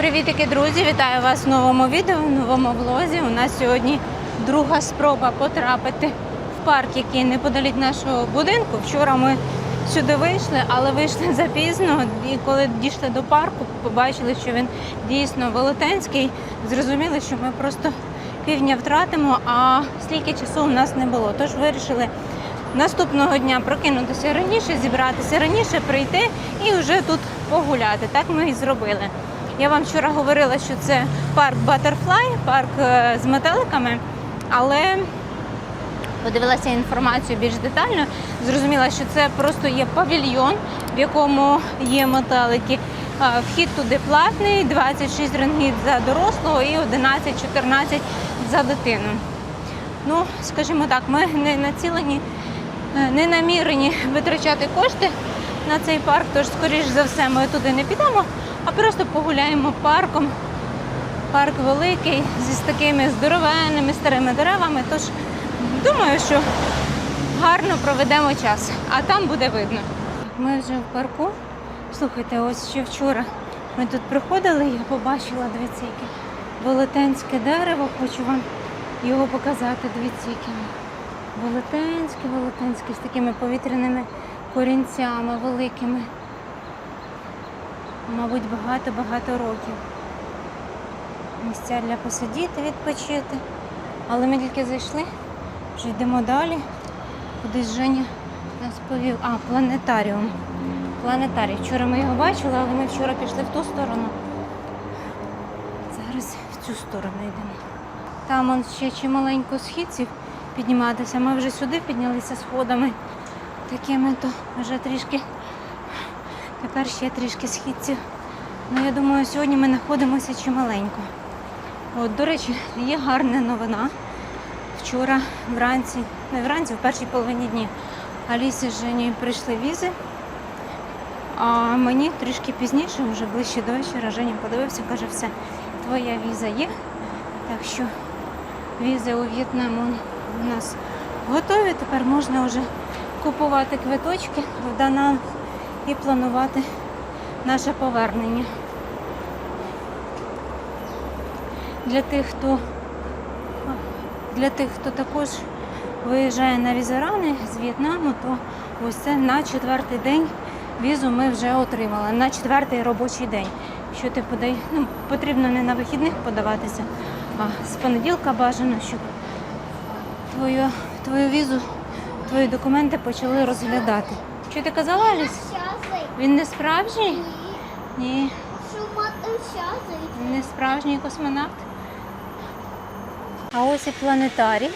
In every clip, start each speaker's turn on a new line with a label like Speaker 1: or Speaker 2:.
Speaker 1: Привітики, друзі! Вітаю вас в новому відео, в новому влозі. У нас сьогодні друга спроба потрапити в парк, який неподалік нашого будинку. Вчора ми сюди вийшли, але вийшли запізно. І коли дійшли до парку, побачили, що він дійсно велетенський. Зрозуміли, що ми просто півдня втратимо, а стільки часу у нас не було. Тож вирішили наступного дня прокинутися раніше, зібратися раніше, прийти і вже тут погуляти. Так ми і зробили. Я вам вчора говорила, що це парк Butterfly, парк е, з метеликами, але подивилася інформацію більш детально, зрозуміла, що це просто є павільйон, в якому є метелики. Вхід туди платний, 26 рингіт за дорослого і 11-14 за дитину. Ну, скажімо так, ми не націлені, е, не намірені витрачати кошти на цей парк, тож, скоріш за все, ми туди не підемо, а просто погуляємо парком. Парк великий, зі такими здоровенними старими деревами. Тож думаю, що гарно проведемо час, а там буде видно. Ми вже в парку. Слухайте, ось ще вчора ми тут приходили, я побачила, дивіться, яке велетенське дерево, хочу вам його показати, дивіться, яке велетенське, велетенське, з такими повітряними корінцями великими. Мабуть, багато-багато років. Місця для посидіти, відпочити. Але ми тільки зайшли, вже йдемо далі. Кудись Женя нас повів. А, планетаріум. Планетарій. Вчора ми його бачили, але ми вчора пішли в ту сторону. Зараз в цю сторону йдемо. Там он ще чималенько східців підніматися. Ми вже сюди піднялися сходами. Такими то вже трішки. Тепер ще трішки східців. Ну, я думаю, сьогодні ми знаходимося чималенько. От, до речі, є гарна новина. Вчора вранці, не вранці, в першій половині дні Алісі з Женєю прийшли візи. А мені трішки пізніше, вже ближче до вечора, Женя подивився, каже, все, твоя віза є. Так що візи у В'єтнам у нас готові. Тепер можна вже купувати квиточки в Данан і планувати наше повернення. Для тих, хто для тих, хто також виїжджає на візерани з В'єтнаму, то ось це на четвертий день візу ми вже отримали. На четвертий робочий день. Що ти подай... ну, потрібно не на вихідних подаватися, а з понеділка бажано, щоб твою, твою візу, твої документи почали розглядати. Що ти казала, Аліс? Він не справжній? Ні,
Speaker 2: щасливий.
Speaker 1: він не справжній космонавт. А ось і планетарій.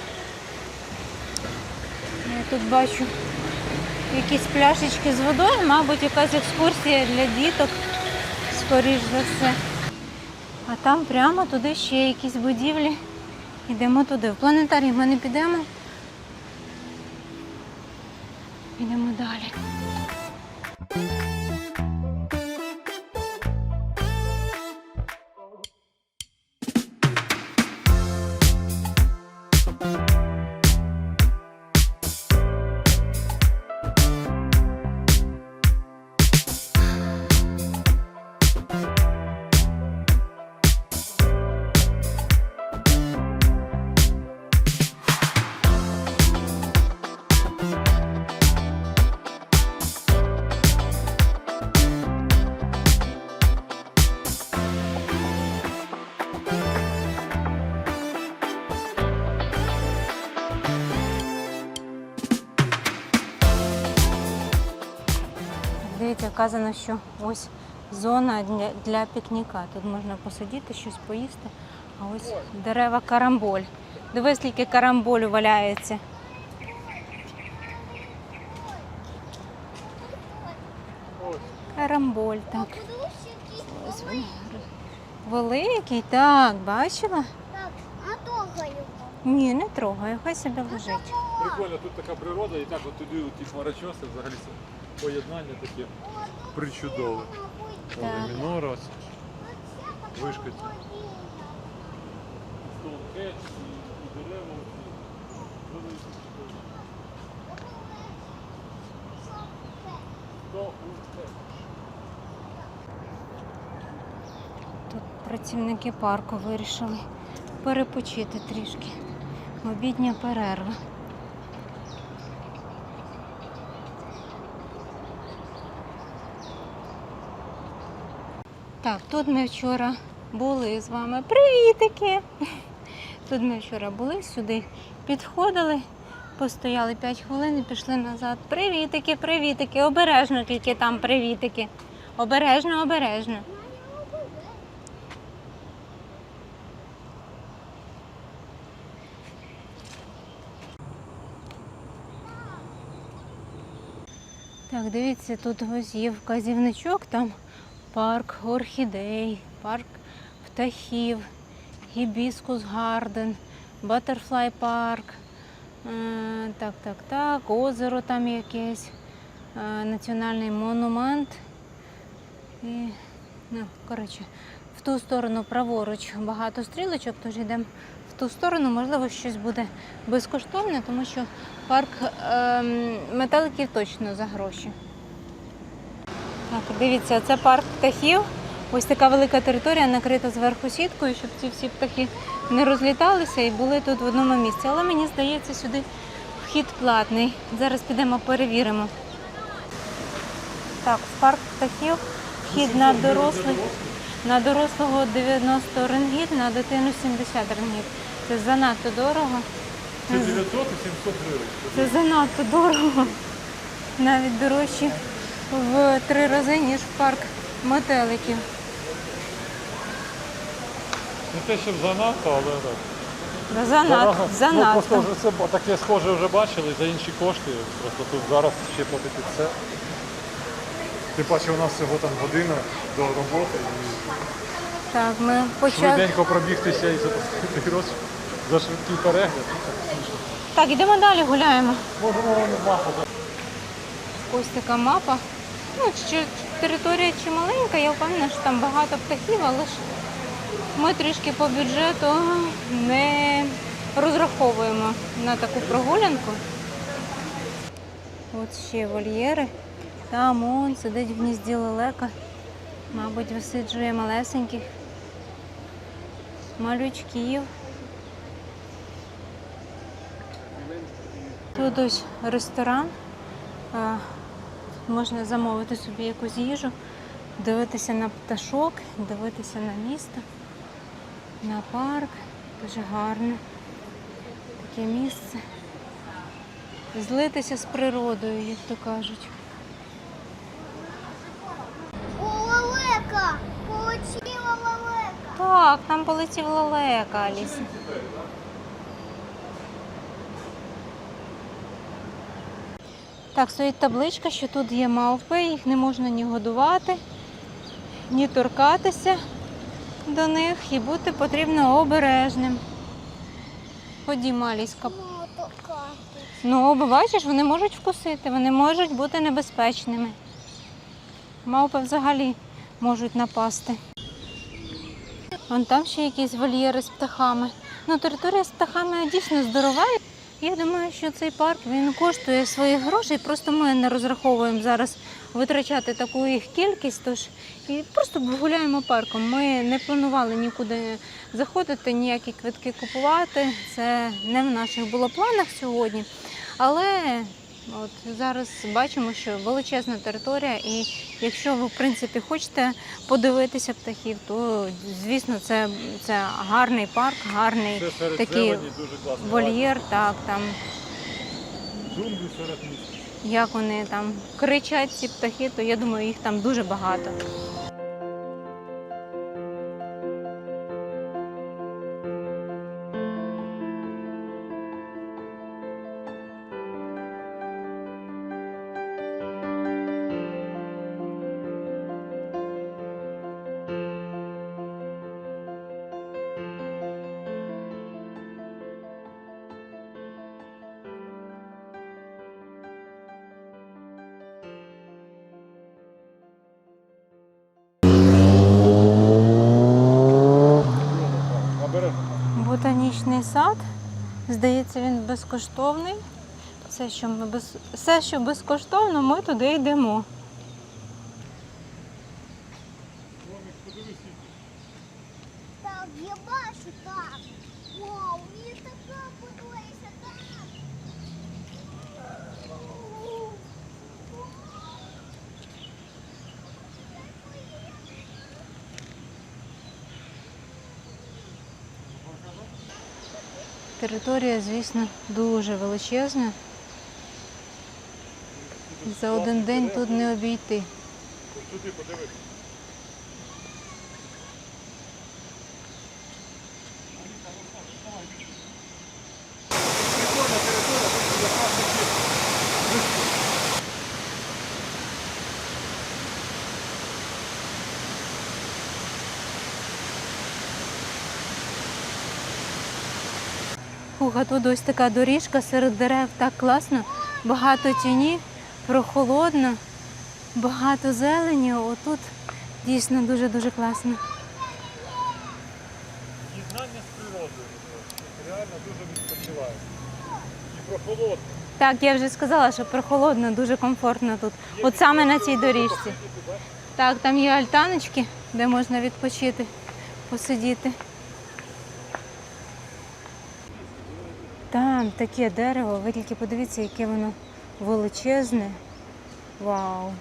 Speaker 1: Я тут бачу якісь пляшечки з водою, мабуть, якась екскурсія для діток, скоріш за все. А там прямо туди ще якісь будівлі. Йдемо туди. В планетарій ми не підемо. Йдемо далі. Дивіться, вказано, що ось зона для, для пікніка. Тут можна посидіти, щось поїсти. А ось дерева карамболь. Дивись, скільки карамболю валяється. Карамболь, так. Великий, так, бачила?
Speaker 2: Так, а трогаю.
Speaker 1: Ні, не трогаю, хай собі лежить.
Speaker 3: Прикольно, тут така природа, і так от туди ті хмарочоси, взагалі поєднання таке причудове.
Speaker 1: Так.
Speaker 3: Вона мінора, вишка ця. Стоунхедж і, дерева.
Speaker 1: Тут Працівники парку вирішили перепочити трішки. Обідня перерва. Так, тут ми вчора були з вами. Привітики! Тут ми вчора були, сюди підходили, постояли 5 хвилин і пішли назад. Привітики, привітики, обережно тільки там привітики. Обережно, обережно. Так, дивіться, тут ось є вказівничок, там парк орхідей, парк птахів, гібіскус гарден, батерфлай парк. Е, Так, так, так, озеро там якесь, е, національний монумент. І, ну, коротше, в ту сторону праворуч багато стрілочок, тож йдемо в ту сторону, можливо, щось буде безкоштовне, тому що парк ем, метеликів точно за гроші. Так, дивіться, це парк птахів. Ось така велика територія накрита зверху сіткою, щоб ці всі птахи не розліталися і були тут в одному місці. Але мені здається, сюди вхід платний. Зараз підемо перевіримо. Так, в парк птахів вхід на дорослих. На дорослого 90 рингіт, на дитину 70 рингіт. Це занадто дорого.
Speaker 3: Це 900 і 700 гривень.
Speaker 1: Це занадто дорого. Навіть дорожче в три рази, ніж в парк метеликів.
Speaker 3: Не те, щоб занадто, але так.
Speaker 1: Да, Занадто,
Speaker 3: Дорого. Ну, просто вже це таке схоже вже бачили за інші кошти. Просто тут зараз ще платити це. Тим паче у нас всього там година до роботи і
Speaker 1: Так, ми почали.
Speaker 3: швиденько пробігтися і заплатити гроші за швидкий перегляд.
Speaker 1: Так, йдемо далі, гуляємо.
Speaker 3: Можемо мапу
Speaker 1: Ось така мапа. Ну, чи територія чи маленька, я впевнена, що там багато птахів, але ж ми трішки по бюджету не розраховуємо на таку прогулянку. От ще вольєри. Там он сидить в гнізді лелека. Мабуть, висиджує малесеньких малючків. Тут ось ресторан. Можна замовити собі якусь їжу, дивитися на пташок, дивитися на місто, на парк. Дуже гарне таке місце. Злитися з природою, як то кажуть.
Speaker 2: Лелека! Получила лелека!
Speaker 1: Так, там полетів лелека, Аліса. Так, стоїть табличка, що тут є мавпи, їх не можна ні годувати, ні торкатися до них і бути потрібно обережним. Ходімо, Аліска.
Speaker 2: Мотокати.
Speaker 1: Ну, бачиш, вони можуть вкусити, вони можуть бути небезпечними. Мавпи взагалі можуть напасти. Вон там ще якісь вольєри з птахами. Ну, територія з птахами дійсно здорова. Я думаю, що цей парк він коштує своїх грошей. Просто ми не розраховуємо зараз витрачати таку їх кількість. Тож і просто гуляємо парком. Ми не планували нікуди заходити, ніякі квитки купувати. Це не в наших було планах сьогодні. Але от зараз бачимо, що величезна територія, і якщо ви в принципі хочете подивитися птахів, то звісно це, це гарний парк, гарний
Speaker 3: зелені
Speaker 1: вольєр, так там
Speaker 3: Джунглі серед міста.
Speaker 1: як вони там кричать ці птахи, то я думаю, їх там дуже багато. Безкоштовний. Все, що ми без... Все, що безкоштовно, ми туди йдемо.
Speaker 2: Так, я бачу, так. Вау, мені така подобається, так.
Speaker 1: Територія, звісно, дуже величезна. За один день тут не обійти.
Speaker 3: Сюди подивись.
Speaker 1: Фух, а тут ось така доріжка серед дерев, так класно. Багато тіні, прохолодно, багато зелені. Отут дійсно дуже-дуже класно.
Speaker 3: Єднання з природою. Реально дуже відпочиває. І прохолодно.
Speaker 1: Так, я вже сказала, що прохолодно, дуже комфортно тут. От саме на цій доріжці. Так, там є альтаночки, де можна відпочити, посидіти. Там таке дерево, ви тільки подивіться, яке воно величезне. Вау!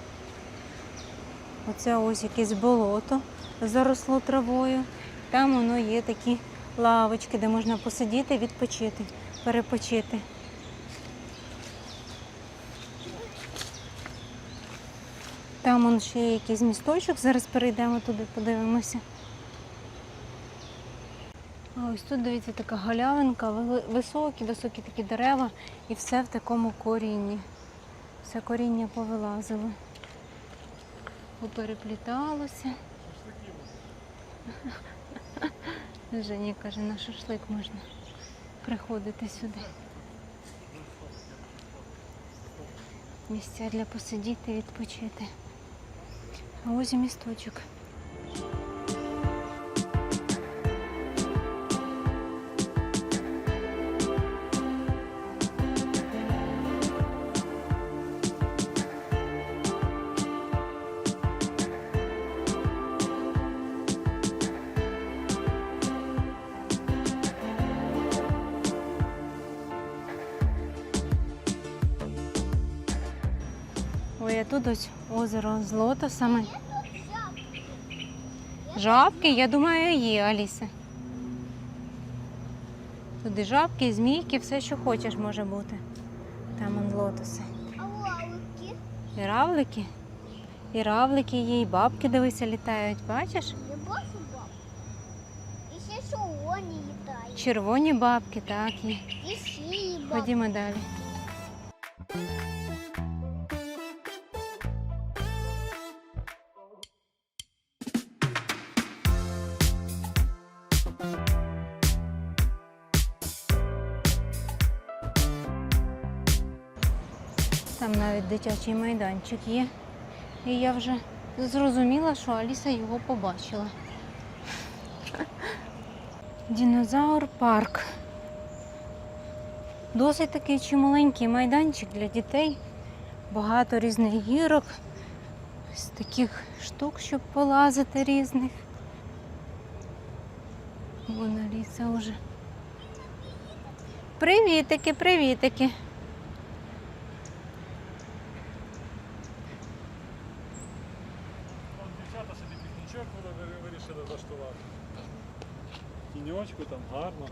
Speaker 1: Оце ось якесь болото заросло травою. Там воно є такі лавочки, де можна посидіти, відпочити, перепочити. Там он ще є якийсь місточок, зараз перейдемо туди, подивимося. Ось тут, дивіться, така галявинка, високі, високі такі дерева і все в такому корінні. Все коріння повилазило. Поперепліталося. Жені каже, на шашлик можна приходити сюди. Місця для посидіти, відпочити. А ось і місточок. Тут ось озеро з лотосами. Жабки, я думаю, є, Аліса. Туди жабки, змійки, все, що хочеш, може бути. Там он лотоси. І равлики. І равлики є, і бабки дивися літають, бачиш?
Speaker 2: Я бачу баб. І ще солоні літають.
Speaker 1: Червоні бабки, так є.
Speaker 2: І сії баб.
Speaker 1: Ходімо далі. Там навіть дитячий майданчик є. І я вже зрозуміла, що Аліса його побачила. Дінозавр парк. Досить такий чималенький майданчик для дітей. Багато різних гірок, ось таких штук, щоб полазити різних. Вона ліса вже. Привітики, привітики.
Speaker 3: Вон дівчата собі пікнічок вили- вирішили влаштувати. Тіньочку там гарно.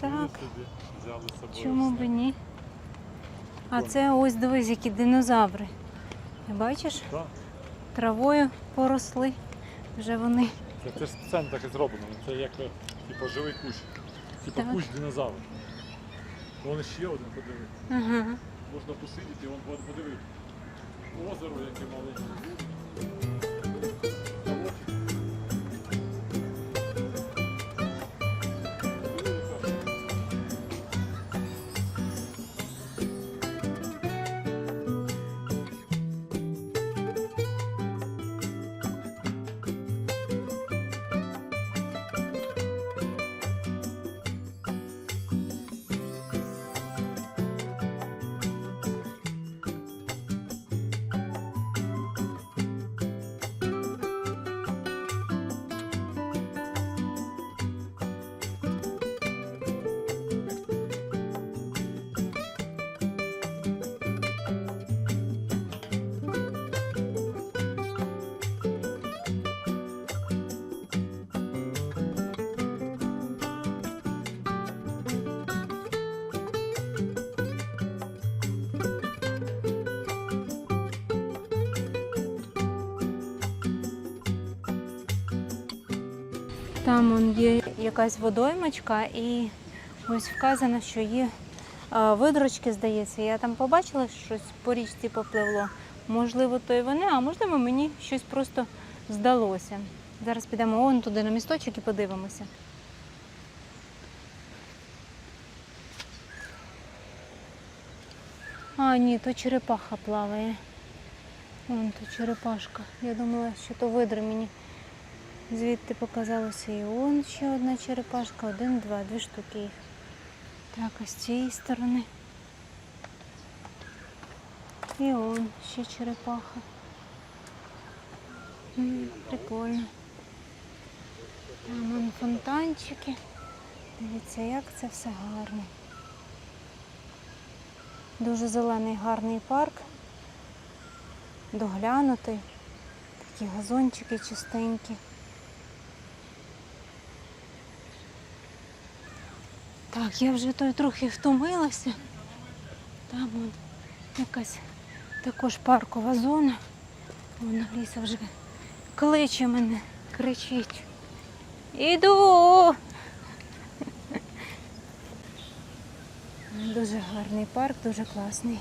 Speaker 1: Так,
Speaker 3: собі взяли з собою.
Speaker 1: чому
Speaker 3: все.
Speaker 1: ні? А це ось дивись, які динозаври. Бачиш,
Speaker 3: Так.
Speaker 1: травою поросли. Вже вони.
Speaker 3: Це, це ж спеціально так і зроблено. Це як е, типу, живий кущ. Типу
Speaker 1: Так.
Speaker 3: кущ динозавр. Вон ще один подиви.
Speaker 1: Ага.
Speaker 3: Можна посидіти, вон вон подиви. Озеро яке маленьке.
Speaker 1: Там он є якась водоймочка, і ось вказано, що є видрочки, здається. Я там побачила що щось по річці попливло. Можливо, то й вони, а можливо, мені щось просто здалося. Зараз підемо он туди на місточок і подивимося. А, ні, то черепаха плаває. Вон то черепашка. Я думала, що то видри мені. Звідти показалося і он ще одна черепашка. Один, два, дві штуки їх. Так, а з цієї сторони. І он ще черепаха. Прикольно. Там он фонтанчики. Дивіться, як це все гарно. Дуже зелений гарний парк. Доглянутий. Такі газончики чистенькі. Так, я вже той трохи втомилася. Там вон якась також паркова зона. Вон Ліса вже кличе мене, кричить. Іду. Дуже гарний парк, дуже класний.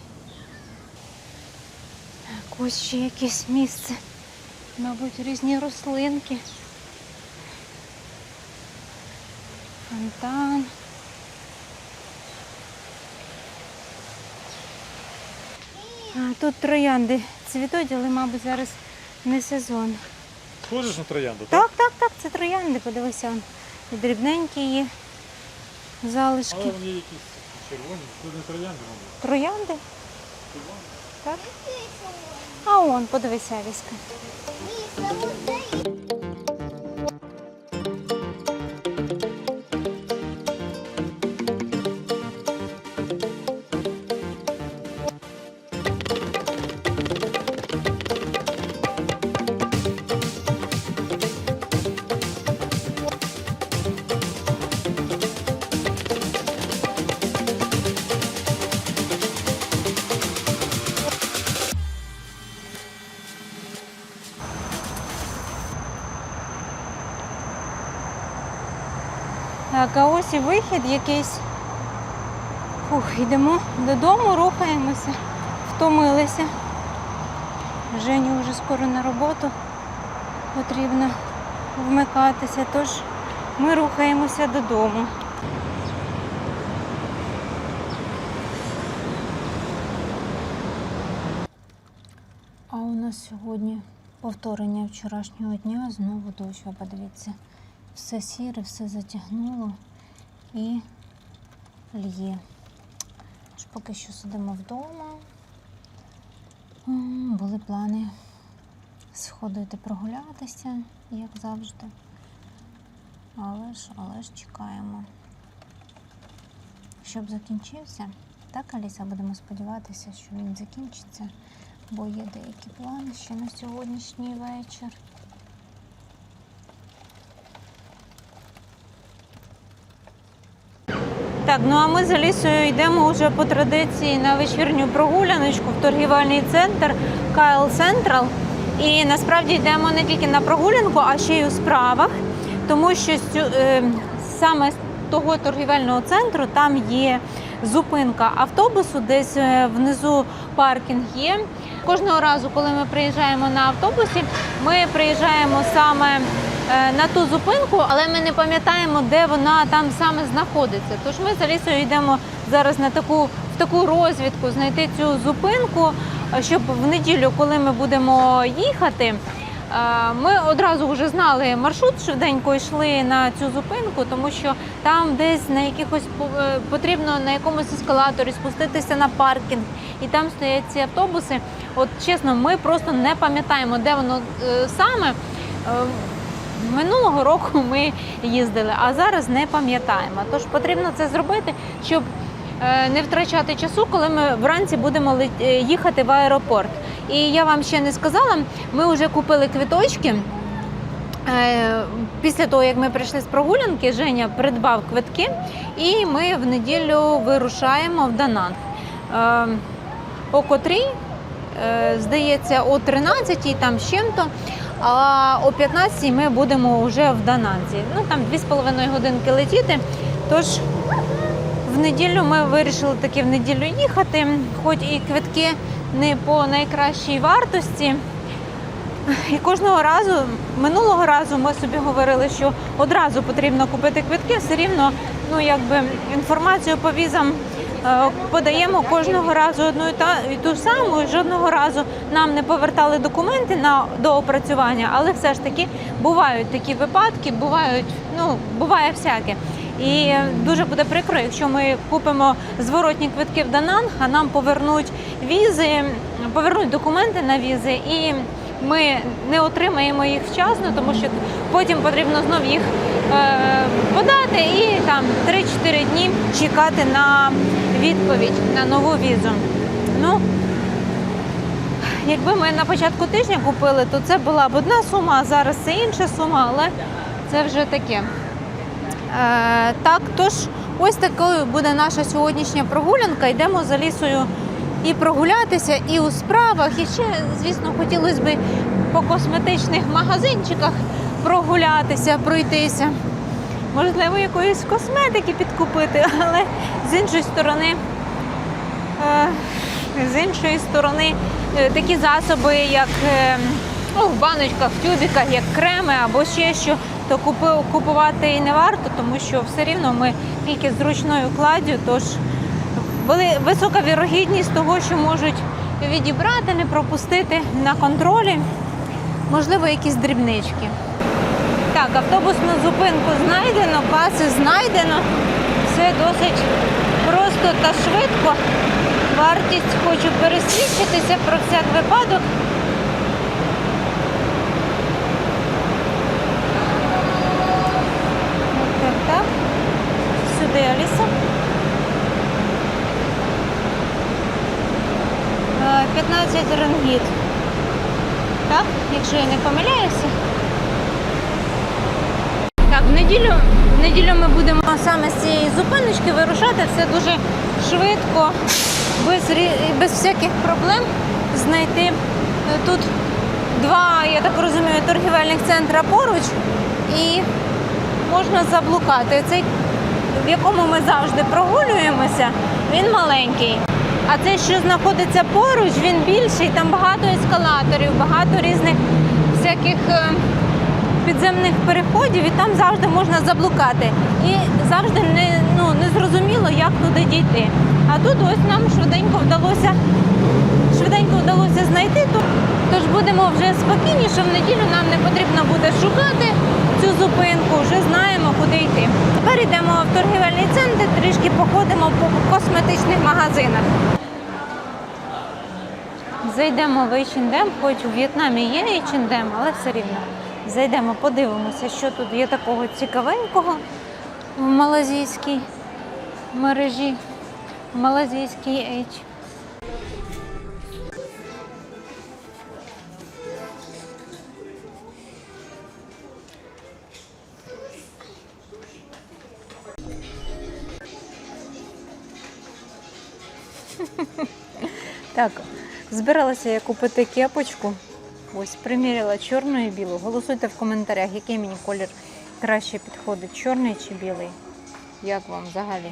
Speaker 1: Так, ось ще якесь місце. Мабуть, різні рослинки. Фонтан. Тут троянди цвітуть, але, мабуть, зараз не сезон.
Speaker 3: Схожиш на троянду, так?
Speaker 1: Так, так, так, це троянди, подивися. дрібненькі є залишки.
Speaker 3: Але вони якісь червоні, тут не троянди, мабуть.
Speaker 1: Троянди? Так. А он, подивися, Аліска. Вихід якийсь. Фух, йдемо додому, рухаємося, втомилися. Женю вже скоро на роботу потрібно вмикатися, тож ми рухаємося додому. А у нас сьогодні повторення вчорашнього дня, знову дощ, подивіться. Все сіре, все затягнуло і лє. Тож поки що сидимо вдома. Були плани сходити прогулятися, як завжди. Але ж, але ж чекаємо, щоб закінчився. Так, Аліса, будемо сподіватися, що він закінчиться, бо є деякі плани ще на сьогоднішній вечір. Так, ну а ми з Алісою йдемо вже по традиції на вечірню прогуляночку в торгівельний центр Кайл Централ. І насправді йдемо не тільки на прогулянку, а ще й у справах, тому що е, саме з того торгівельного центру там є зупинка автобусу, десь е, внизу паркінг є. Кожного разу, коли ми приїжджаємо на автобусі, ми приїжджаємо саме на ту зупинку, але ми не пам'ятаємо, де вона там саме знаходиться. Тож ми з Алісою йдемо зараз на таку в таку розвідку знайти цю зупинку, е, щоб в неділю, коли ми будемо їхати. е, Ми одразу вже знали маршрут, швиденько йшли на цю зупинку, тому що там десь на якихось е, потрібно на якомусь ескалаторі спуститися на паркінг, і там стоять ці автобуси. От чесно, ми просто не пам'ятаємо, де воно е, саме. Минулого року ми їздили, а зараз не пам'ятаємо. Тож потрібно це зробити, щоб е, не втрачати часу, коли ми вранці будемо е, їхати в аеропорт. І я вам ще не сказала, ми вже купили квиточки. Е, Після того, як ми прийшли з прогулянки, Женя придбав квитки, і ми в неділю вирушаємо в Дананг. О котрій, здається, о 13-й там з чим-то. А о 15 ми будемо вже в Дананзі. Ну там 2,5 годинки летіти. Тож в неділю ми вирішили таки в неділю їхати, хоч і квитки не по найкращій вартості. І кожного разу, минулого разу ми собі говорили, що одразу потрібно купити квитки, все рівно ну, якби, інформацію по візам подаємо кожного разу одну і ту саму. І жодного разу нам не повертали документи на доопрацювання, але все ж таки бувають такі випадки, бувають, ну, буває всяке. І дуже буде прикро, якщо ми купимо зворотні квитки в Дананг, а нам повернуть візи, повернуть документи на візи, і ми не отримаємо їх вчасно, тому що потім потрібно знов їх е, подати і там 3-4 дні чекати на відповідь на нову візу. Ну, якби ми на початку тижня купили, то це була б одна сума, а зараз це інша сума, але це вже таке. Е, так, тож ось такою буде наша сьогоднішня прогулянка. Йдемо за лісою і прогулятися, і у справах. І ще, звісно, хотілося б по косметичних магазинчиках прогулятися, пройтися. Можливо, якоїсь косметики підкупити, але з іншої сторони. Е, з іншої сторони, е, такі засоби, як е, ну, в баночках, в тюбіках, як креми або ще що, то купувати і не варто, тому що все рівно ми тільки з ручною кладдю, тож висока вірогідність того, що можуть відібрати, не пропустити на контролі, можливо, якісь дрібнички. Так, автобусну зупинку знайдено, каси знайдено. Все досить просто та швидко. Вартість хочу пересвідчитися про всяк випадок. Так, так. Сюди Аліса. Е, 15 ренгіт. Так, якщо я не помиляюся. Так, в неділю, в неділю ми будемо саме з цієї зупиночки вирушати. Все дуже швидко, без, без всяких проблем знайти Е, тут два, я так розумію, торгівельних центра поруч і можна заблукати. Цей, в якому ми завжди прогулюємося, він маленький. А цей, що знаходиться поруч, він більший, там багато ескалаторів, багато різних всяких. е, підземних переходів і там завжди можна заблукати. І завжди не, ну, не зрозуміло, як туди дійти. А тут ось нам швиденько вдалося, швиденько вдалося знайти. То- Тож будемо вже спокійніше, в неділю нам не потрібно буде шукати цю зупинку, вже знаємо, куди йти. Тепер йдемо в торгівельний центр, трішки походимо по косметичних магазинах. Зайдемо в H&M, хоч у В'єтнамі є H&M, але все рівно. Зайдемо, подивимося, що тут є такого цікавенького в малазійській мережі. В малазійській H. Так, збиралася я купити кепочку. Ось приміряла чорну і білу. Голосуйте в коментарях, який мені колір краще підходить, чорний чи білий. Як вам взагалі?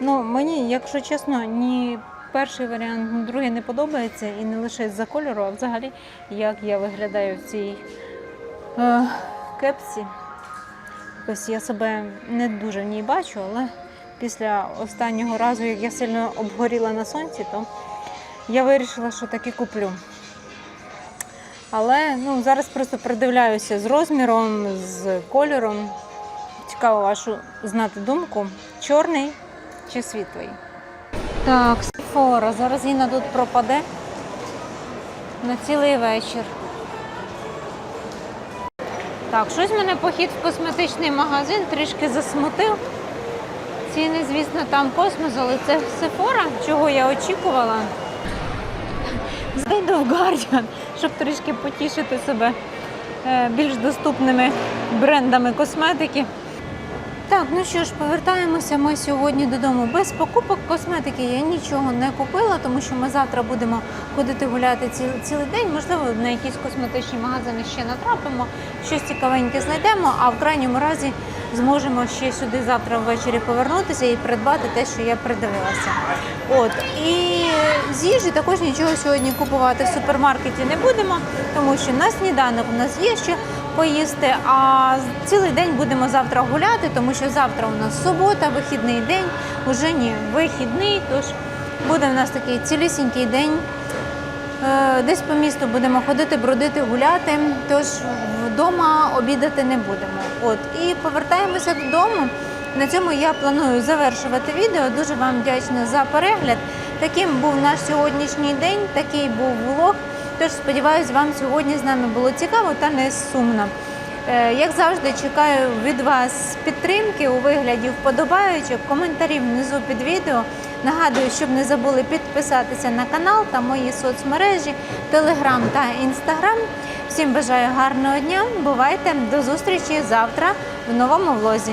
Speaker 1: Ну, мені, якщо чесно, ні перший варіант, ні другий не подобається і не лише з-за кольору, а взагалі, як я виглядаю в цій е, кепсі. Ось я себе не дуже в ній бачу, але після останнього разу, як я сильно обгоріла на сонці, то я вирішила, що таки куплю. Але ну, зараз просто придивляюся з розміром, з кольором. Цікаво вашу знати думку. Чорний чи світлий? Так, Сефора. Зараз Інна тут пропаде на цілий вечір. Так, щось мене похід в косметичний магазин трішки засмутив. Ціни, звісно, там космос, але це Сефора, чого я очікувала. Зайду в Guardian, щоб трішки потішити себе е, більш доступними брендами косметики. Так, ну що ж, повертаємося ми сьогодні додому без покупок косметики. Я нічого не купила, тому що ми завтра будемо ходити гуляти цілий, цілий день. Можливо, на якісь косметичні магазини ще натрапимо, щось цікавеньке знайдемо, а в крайньому разі зможемо ще сюди завтра ввечері повернутися і придбати те, що я придивилася. От і з їжі також нічого сьогодні купувати в супермаркеті не будемо, тому що на сніданок у нас є що поїсти. А цілий день будемо завтра гуляти, тому що завтра у нас субота, вихідний день, уже ні, вихідний, тож буде в нас такий цілісінький день. Е, Десь по місту будемо ходити, бродити, гуляти, тож вдома обідати не будемо. От і повертаємося додому. На цьому я планую завершувати відео. Дуже вам вдячна за перегляд. Таким був наш сьогоднішній день, такий був влог. Тож сподіваюсь, вам сьогодні з нами було цікаво та не сумно. Е, Як завжди, чекаю від вас підтримки у вигляді вподобаючок, коментарів внизу під відео. Нагадую, щоб не забули підписатися на канал та мої соцмережі, Телеграм та Інстаграм. Всім бажаю гарного дня. Бувайте до зустрічі завтра в новому влозі.